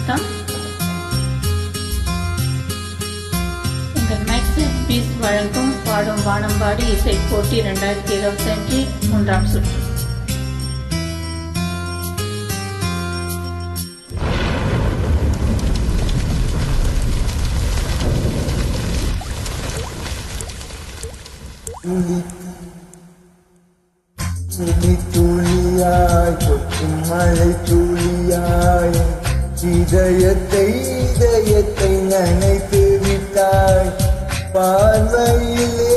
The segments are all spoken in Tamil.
வணக்கம் இந்த மேக்ஸி பீஸ் வழங்கும் பாடும் வானம்பாடி இசை போட்டி இரண்டாயிரத்தி இருபத்தஞ்சு மூன்றாம் சுற்று. துளி துளியாய் கொட்டும் மழை துளியாய் இதயத்தை இதயத்தை நினைத்து விட்டாள் பார்வையிலே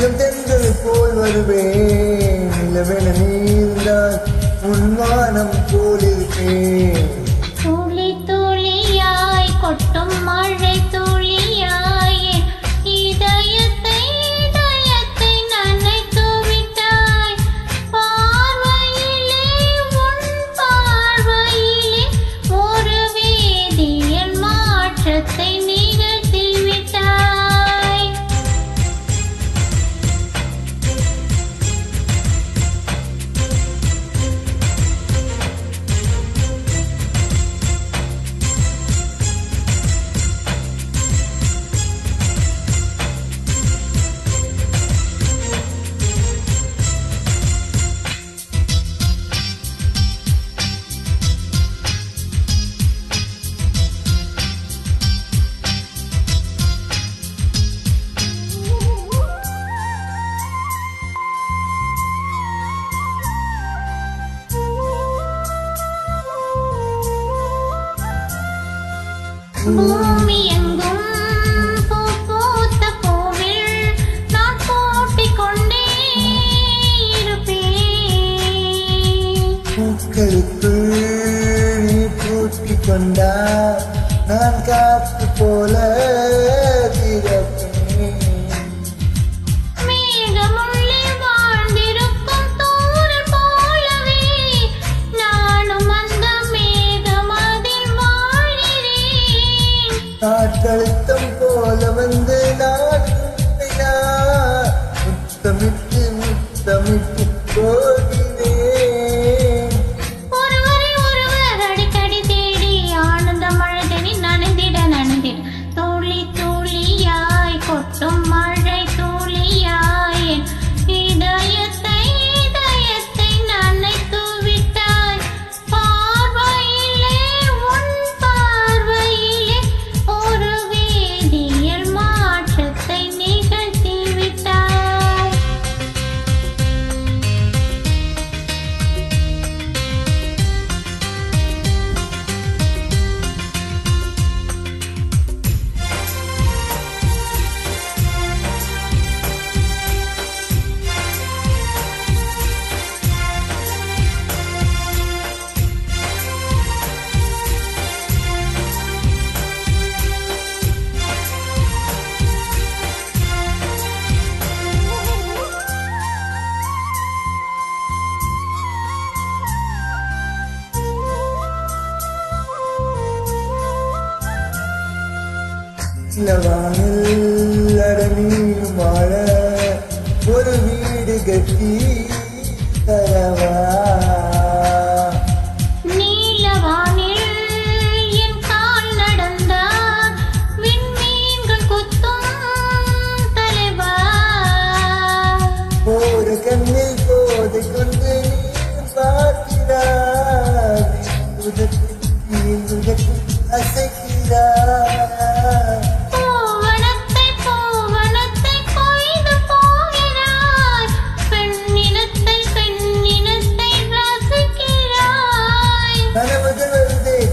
இளம் தென்றல் போல் வருவேன். நிலவென நீர்ந்தாய் உன்வானம் போல் இருப்பேன் துளி துளியாய் கொட்டும் மழை பூக்களுக்குள் நீ பூட்டி கொண்டா நான் காத்து போல தீரப்ப நிலவானில் அடனியும் வாழ ஒரு வீடு கட்டி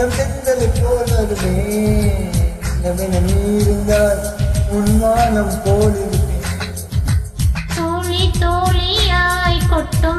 உள்ளம் செந்தலை போலருமே. நவன நீருந்தால் உன்மானம் போலிருப்பேன் தோழி தோழியாய் கொட்டோ